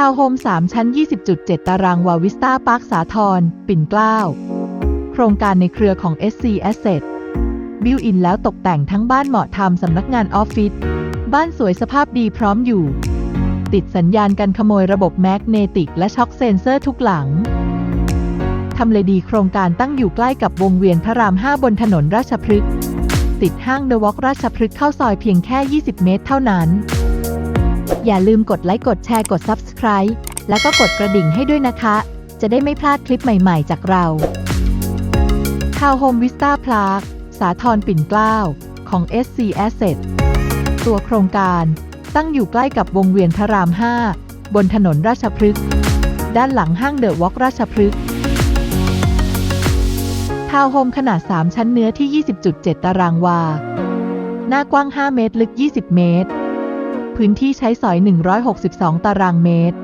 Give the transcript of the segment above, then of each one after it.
ทาวน์โฮม 3 ชั้น 20.7 ตารางวาวิสตาพาร์คสาทรปิ่นเกล้า โครงการในเครือของ SC Asset บิวอินแล้วตกแต่งทั้งบ้านเหมาะทำสำนักงานออฟฟิศ บ้านสวยสภาพดีพร้อมอยู่ ติดสัญญาณกันขโมยระบบแมกเนติกและช็อคเซนเซอร์ทุกหลัง ทำเลดีโครงการตั้งอยู่ใกล้กับวงเวียนพระราม 5 บนถนนราชพฤกษ์ ติดห้างเดอะวอล์กราชพฤกษ์เข้าซอยเพียงแค่ 20 เมตรเท่านั้น อย่าลืมกดไลค์กดแชร์กด Subscribe แล้วก็กดกระดิ่งให้ด้วยนะคะ จะได้ไม่พลาดคลิปใหม่ๆ จากเราทาวน์โฮมวิสตาพลาสาทรปิ่นเกล้าของ SC Asset ตัวโครงการตั้งอยู่ใกล้กับวงเวียนพระราม 5 บนถนนราชพฤกษ์ด้านหลังห้างเดอะวอล์กราชพฤกษ์ทาวน์โฮมขนาด 3 ชั้นเนื้อที่ 20.7 ตารางวา หน้ากว้าง 5 เมตร ลึก 20 เมตร พื้นที่ใช้สอย 162 ตารางเมตร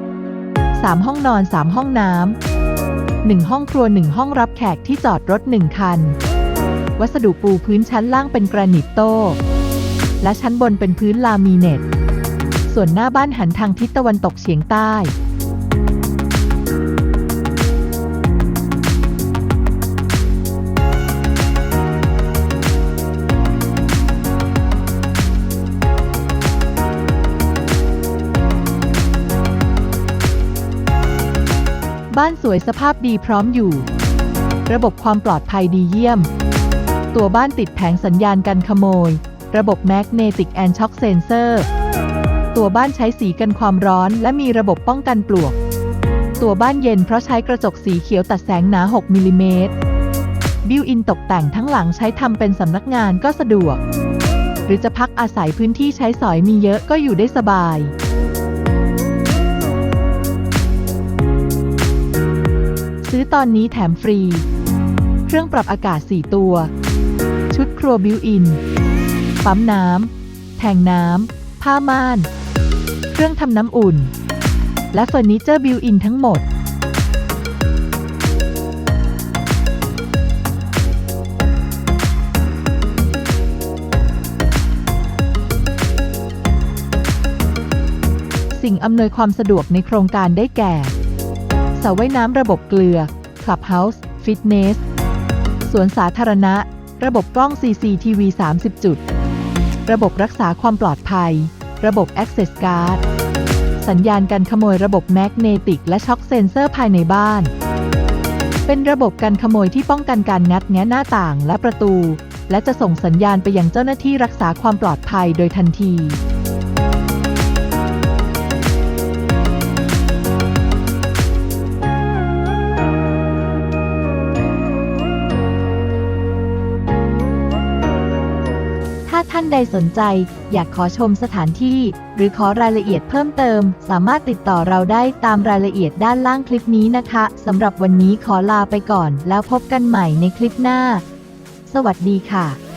3 ห้องนอน 3 ห้องน้ำ 1 ห้องครัว 1 ห้องรับแขกที่จอดรถ 1 คัน วัสดุปูพื้นชั้นล่างเป็นกรานิตโต้และชั้นบนเป็นพื้นลามิเนตส่วนหน้าบ้านหันทางทิศตะวันตกเฉียงใต้ บ้านสวยสภาพดีพร้อมอยู่ ระบบความปลอดภัยดีเยี่ยม ตัวบ้านติดแผงสัญญาณกันขโมย ระบบแมกเนติกแอนช็อคเซนเซอร์ ตัวบ้านใช้สีกันความร้อน และมีระบบป้องกันปลวก ตัวบ้านเย็นเพราะใช้กระจกสีเขียวตัดแสงหนา 6มิลลิเมตรบิวอินตกแต่งทั้งหลังใช้ทำเป็นสำนักงานก็สะดวก หรือจะพักอาศัยพื้นที่ใช้สอยมีเยอะก็อยู่ได้สบาย ตอนนี้แถมฟรี เครื่องปรับอากาศ 4 ตัว ชุดครัวบิวอิน ปั๊มน้ำ แทงน้ำ ผ้าม่าน เครื่องทำน้ำอุ่น และเฟอร์นิเจอร์บิวอินทั้งหมดสิ่งอำนวยความสะดวกในโครงการได้แก่สระว่ายน้ำระบบเกลือ Clubhouse Fitness สวนสาธารณะ ระบบกล้อง CCTV 30 จุด ระบบรักษาความปลอดภัย ระบบ Access Guard สัญญาณการขโมยระบบแมกเนติกและช็อคเซนเซอร์ภายในบ้าน เป็นระบบการขโมยที่ป้องกันการงัดแงะหน้าต่างและประตู และจะส่งสัญญาณไปยังเจ้าหน้าที่รักษาความปลอดภัยโดยทันที ท่านใดสนใจ อยากขอชมสถานที่ หรือขอรายละเอียดเพิ่มเติม สามารถติดต่อเราได้ตามรายละเอียดด้านล่างคลิปนี้นะคะสำหรับวันนี้ขอลาไปก่อน แล้วพบกันใหม่ในคลิปหน้า สวัสดีค่ะ